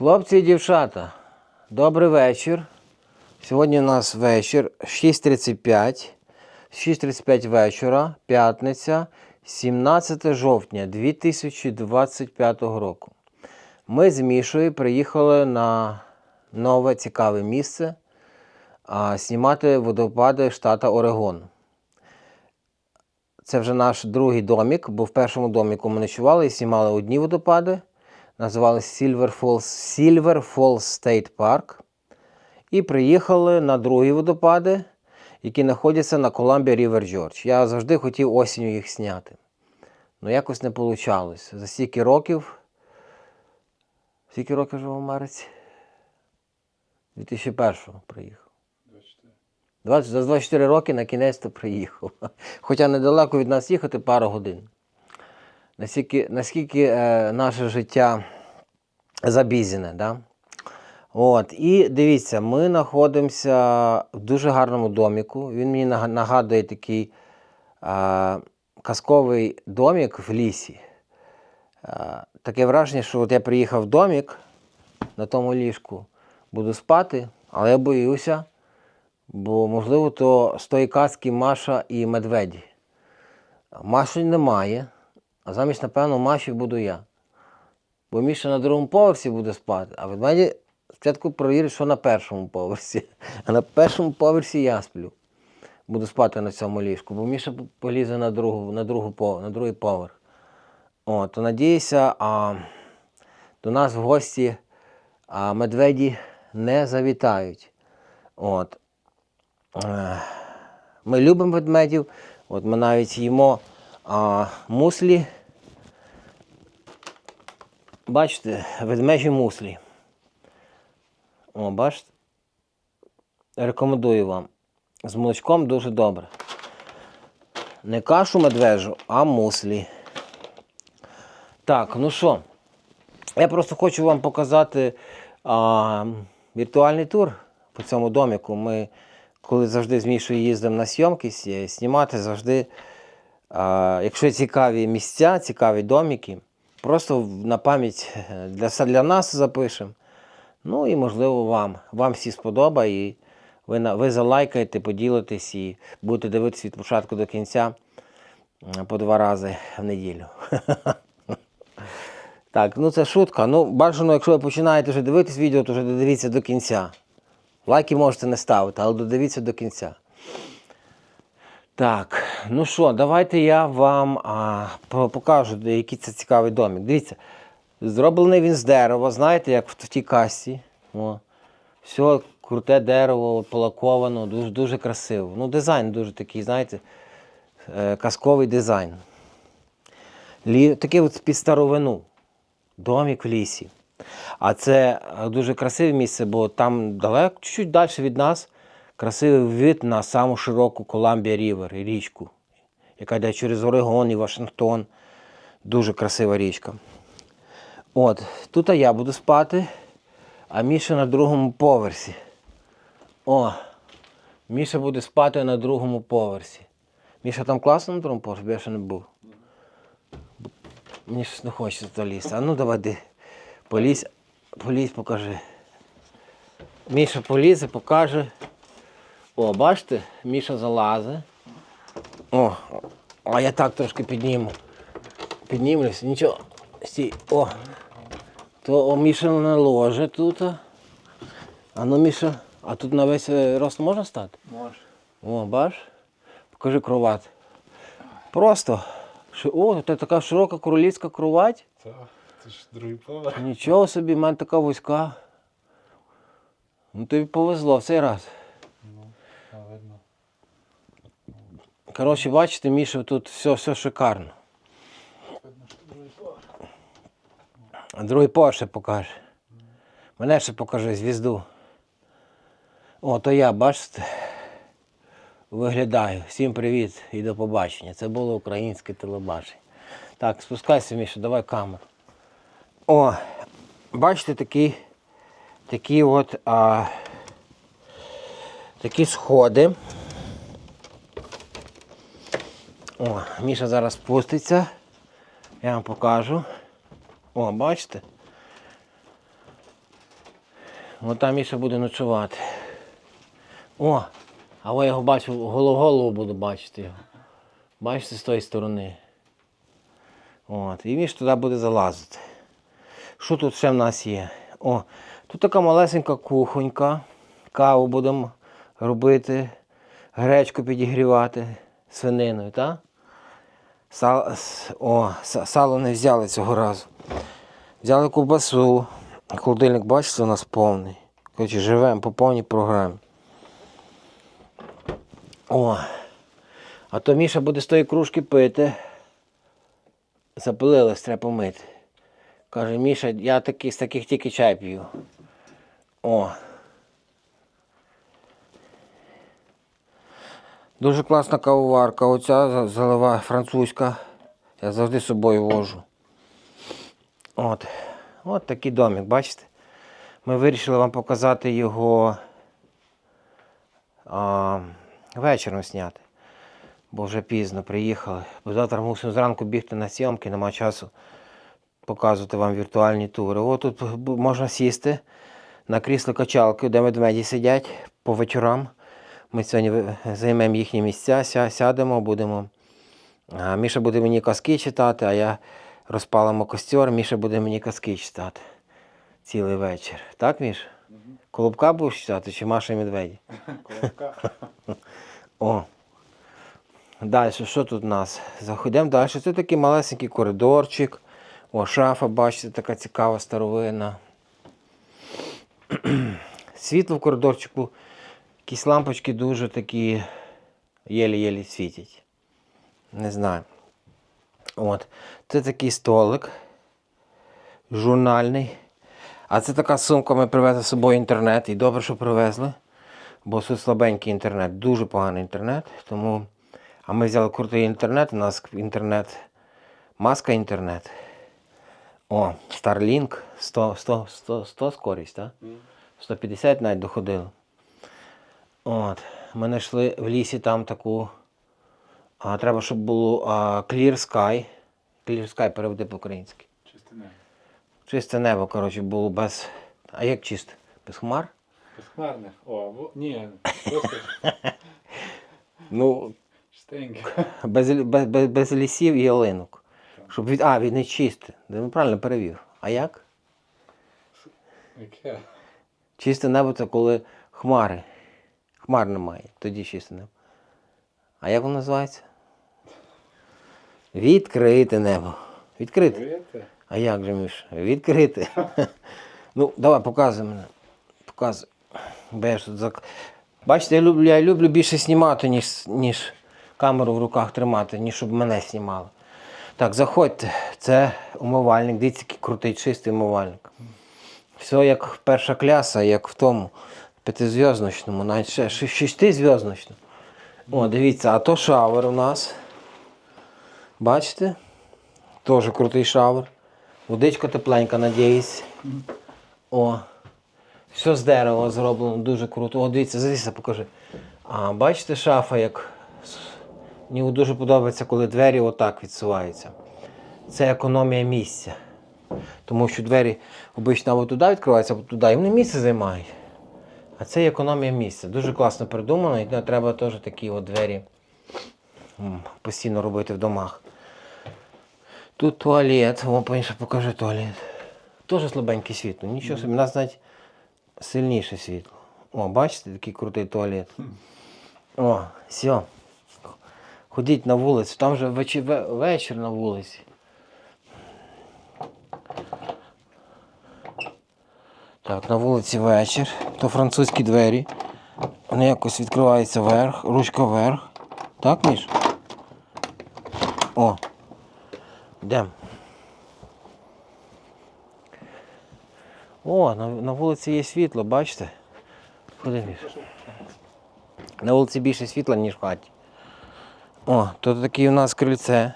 Хлопці і дівчата, добрий вечір. Сьогодні у нас вечір 6.35. 6.35 вечора, п'ятниця, 17 жовтня 2025 року. Ми з Мішою приїхали на нове цікаве місце знімати водопади штата Орегон. Це вже наш другий домік, бо в першому доміку ми ночували і знімали одні водопади. Називалися Silver Falls, Silver Falls State Park. І приїхали на другі водопади, які знаходяться на Columbia River George. Я завжди хотів осінню їх зняти. Ну якось не вийшло. За стільки років. Скільки років живу в Америці? 2001-го приїхав. 20, за 24 роки на кінець то приїхав. Хоча недалеко від нас їхати пару годин. Наскільки, наскільки е, наше життя забізіне, да? От, і дивіться, ми знаходимося в дуже гарному доміку. Він мені нагадує такий е, казковий домік в лісі. Е, таке враження, що от я приїхав в домік на тому ліжку, буду спати, але я боюся, бо, можливо, то з тої казки Маша і медведі. Маші немає, а замість, напевно, Маші буду я. Бо Міша на другому поверсі буде спати, а ведмеді спочатку перевірять, що на першому поверсі. А на першому поверсі я сплю. Буду спати на цьому ліжку, бо Міша полізе на, другу, на, другу, на другий поверх. О, то надіюся, а, до нас в гості а, медведі не завітають. От. Е, Ми любимо ведмедів. От ми навіть їмо а, муслі. Бачите, ведмежі муслі. О, бачите? Рекомендую вам. З молочком дуже добре. Не кашу медвежу, а муслі. Так, ну що, я просто хочу вам показати а, віртуальний тур по цьому доміку. Ми, коли завжди з Мішою їздимо на зйомки, знімати завжди, а, якщо цікаві місця, цікаві доміки, просто на пам'ять е, для, для нас запишемо. Ну і можливо вам. Вам всі сподобає. І ви, ви залайкаєте, поділитесь і будете дивитися від початку до кінця по два рази в неділю. Так, ну це шутка. Ну, бажано, якщо ви починаєте вже дивитись відео, то вже додивіться до кінця. Лайки можете не ставити, але додивіться до кінця. Так, ну що, давайте я вам а, покажу, який це цікавий домик. Дивіться, зроблений він з дерева, знаєте, як в тій касті. О, все круте дерево, полаковано, дуже, дуже красиво. Ну, дизайн дуже такий, знаєте, е, казковий дизайн. Лі... Такий от під старовину. Домик в лісі. А це е, дуже красиве місце, бо там далеко, чуть-чуть далі від нас, красивий вид на саму широку Коламбія Рівер, річку, яка йде через Орегон і Вашингтон. Дуже красива річка. От, тут я буду спати, а Міша на другому поверсі. О, Міша буде спати на другому поверсі. Міша там класно на другому поверсі, бо я ще не був. Мені щось не хочеться туди лізти. А ну давай полізь, полізь, покажи. Міша полізе, покаже. О, бачите, Міша залазить. О, а я так трошки підніму. Піднімлюсь, нічого. Стій. О. То о, Міша на ложе тут. А ну, Міша, а тут на весь е, рост можна стати? Може. О, бач? Покажи кровать. Просто. О, це така широка королівська кровать. Так, це ж другий поверх. Нічого собі, в мене така вузька. Ну тобі повезло в цей раз. А видно. Коротше, бачите, Міша, тут все, все шикарно. А другий поверх ще покаже. Мене ще покажи, звізду. О, то я, бачите, виглядаю. Всім привіт і до побачення. Це було українське телебачення. Так, спускайся, Міша, давай камеру. О, бачите, такі, такі от а, такі сходи. О, Міша зараз спуститься. Я вам покажу. О, бачите? От там Міша буде ночувати. О! А я його бачу, голо- голову буду бачити його. Бачите, з тої сторони. От. І Міш туди буде залазити. Що тут ще в нас є? О, тут така малесенька кухонька. Каву будемо робити, гречку підігрівати свининою, так? Сал, о, сало не взяли цього разу. Взяли ковбасу. Холодильник, бачите, у нас повний. Коротше, живемо по повній програмі. О. А то Міша буде з тої кружки пити. Запилилась, треба помити. Каже, Міша, я таки, з таких тільки чай п'ю. О. Дуже класна кавоварка. Оця залива французька. Я завжди з собою вожу. От. От такий домик, бачите? Ми вирішили вам показати його а, вечором зняти. Бо вже пізно приїхали. Бо завтра мусимо зранку бігти на зйомки, нема часу показувати вам віртуальні тури. О, тут можна сісти на крісло качалки, де ведмеді сидять по вечорам. Ми сьогодні займемо їхні місця, ся- сядемо, будемо. Міша буде мені казки читати, а я розпалимо костер, Міша буде мені казки читати цілий вечір. Так, Міш? Колобка будеш читати чи Маша і медведі? Колобка. О. Далі, що тут у нас? Заходимо далі. Це такий малесенький коридорчик. О, шафа, бачите, така цікава старовина. Світло в коридорчику. Якісь лампочки дуже такі єлі-єлі світять. Не знаю. От. Це такий столик. Журнальний. А це така сумка, ми привезли з собою інтернет. І добре, що привезли. Бо тут слабенький інтернет, дуже поганий інтернет. Тому... А ми взяли крутий інтернет, у нас інтернет, маска інтернет. О, Starlink 100, 100, 100, 100 скорість, так? 150 навіть доходило. От. Ми знайшли в лісі там таку. А, треба, щоб було а, Clear Sky. Clear Sky переведи по-українськи. Чисте небо. Чисте небо, коротше, було без. А як чисте? Без хмар? Безхмарне. О, або... ні, просто Ну, чистеньке. без, без, без, без лісів і ялинок. Щоб від. А, він не чисте. Ну, правильно перевів. А як? Яке? Чисте небо це коли хмари. Хмар немає, тоді чисте небо. А як воно називається? Відкрите небо. Відкрите. А як же, Міш? Відкрите. ну, давай, показуй мене. Показуй. Зак... Бачите, я люблю, я люблю більше знімати, ніж, ніж камеру в руках тримати, ніж щоб мене знімали. Так, заходьте. Це умивальник. Дивіться, який крутий, чистий умивальник. Все як перша кляса, як в тому п'ятизв'язночному, навіть ще шестизв'язночному. О, дивіться, а то шавер у нас. Бачите? Теж крутий шавер. Водичка тепленька, надіюсь. О. Все з дерева зроблено, дуже круто. О, дивіться, дивіться, покажи. А, бачите, шафа, як. Мені дуже подобається, коли двері отак відсуваються. Це економія місця. Тому що двері обично або туди відкриваються, або туди, і вони місце займають. А це економія місця. Дуже класно придумано, і треба теж такі от двері постійно робити в домах. Тут туалет, о, поніше покажи туалет. Теж слабеньке світло. Нічого собі, у нас навіть сильніше світло. О, бачите, такий крутий туалет. О, все. Ходіть на вулицю, там вже вечір на вулиці. Так, на вулиці вечір. То французькі двері. Вони якось відкриваються вверх, ручка вверх. Так, Міш? О. Йдемо. О, на, на вулиці є світло, бачите? Ходи, Міш. На вулиці більше світла, ніж в хаті. О, то таке у нас крильце.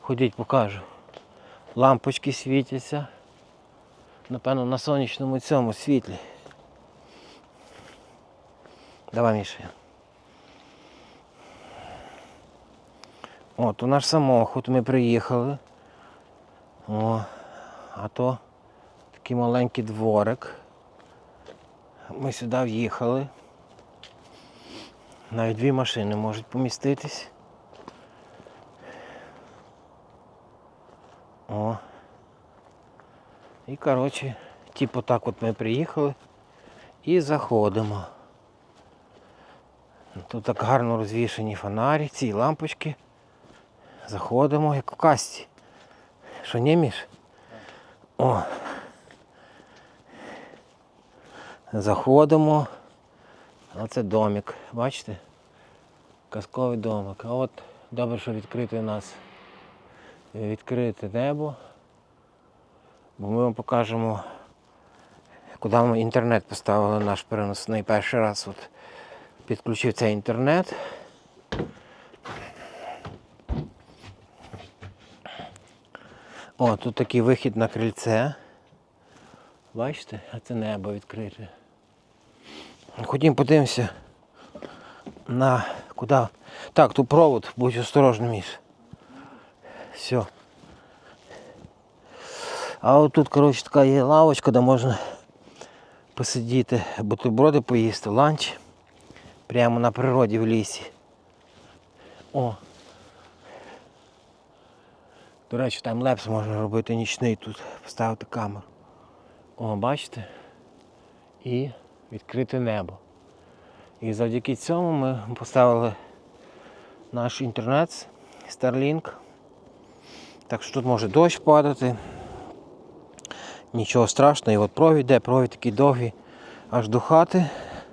Ходіть, покажу. Лампочки світяться. Напевно, на сонячному цьому світлі. Давай, Міша. О, то наш самохід, ми приїхали. О, а то такий маленький дворик. Ми сюди в'їхали. Навіть дві машини можуть поміститись. О. І коротше, типу так от ми приїхали і заходимо. Тут так гарно розвішені фонарі, ці лампочки. Заходимо, як в касті. Що не? О. Заходимо. Оце домик. Бачите? Казковий домик. А от добре, що відкрите у нас відкрите небо. Бо ми вам покажемо, куди ми інтернет поставили наш переносний перший раз. От підключив цей інтернет. О, тут такий вихід на крильце. Бачите, а це небо відкрите. Ходім подивимося на куди. Так, тут провод, будь осторожним, Міш. Все. А от тут, коротше, така є лавочка, де можна посидіти, бутерброди поїсти, ланч. Прямо на природі в лісі. О. До речі, там лепс можна робити нічний тут, поставити камеру. О, бачите? І відкрите небо. І завдяки цьому ми поставили наш інтернет Starlink. Так що тут може дощ падати. Нічого страшного, і от провід йде, провід такий довгий аж до хати.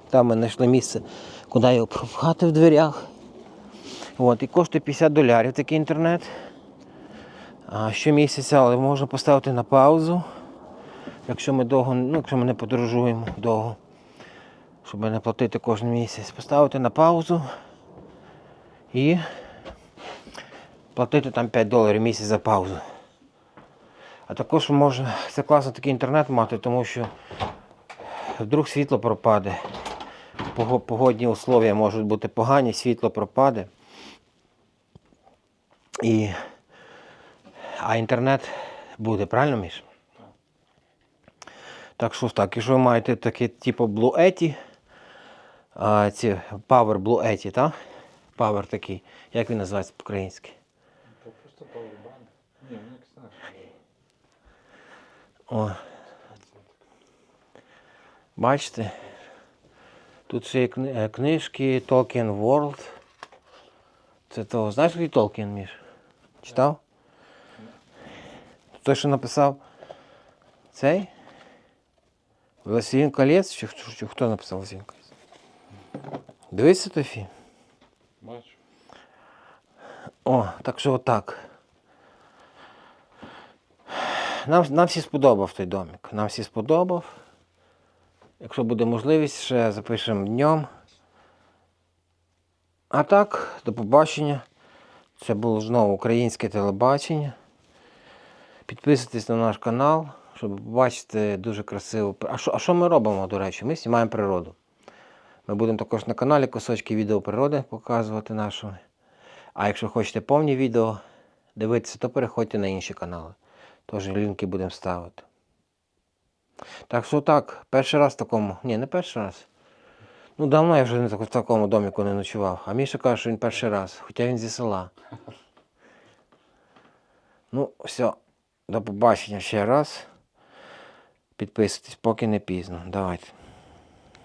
Там ми знайшли місце, куди його пропхати в дверях. От, і коштує 50 долярів такий інтернет. А щомісяця, але можна поставити на паузу, якщо ми довго, ну, якщо ми не подорожуємо довго, щоб не платити кожен місяць. Поставити на паузу і платити там 5 доларів місяць за паузу. А також можна, це класно такий інтернет мати, тому що вдруг світло пропаде. Погодні условия можуть бути погані, світло пропаде. І... А інтернет буде, правильно, Міш? Так що так, якщо ви маєте таке типу Blue Yeti, ці Power Blue Yeti, так? Power такий, як він називається по-українськи? То просто пауербанк. Ні, ну як знаєш. О. Бачите? Тут ще є е, книжки Tolkien World. Це того, знаєш, який Tolkien, Міш? Читав? Той, що написав цей? Власілін колець? Чи, чи хто написав Власілін колець? Дивися той фільм? Бачу. О, так що отак. Нам, нам всі сподобав той домик. Нам всі сподобав. Якщо буде можливість, ще запишемо днем. А так, до побачення. Це було знову українське телебачення. Підписуйтесь на наш канал, щоб побачити дуже красиво. А що, а що ми робимо, до речі? Ми знімаємо природу. Ми будемо також на каналі кусочки відео природи показувати нашої. А якщо хочете повні відео дивитися, то переходьте на інші канали. Тож лінки будемо ставити. Так що так, перший раз в такому. Ні, не перший раз. Ну, давно я вже в такому доміку не ночував. А Міша каже, що він перший раз, хоча він зі села. Ну, все. До побачення ще раз. Підписуйтесь, поки не пізно. Давайте.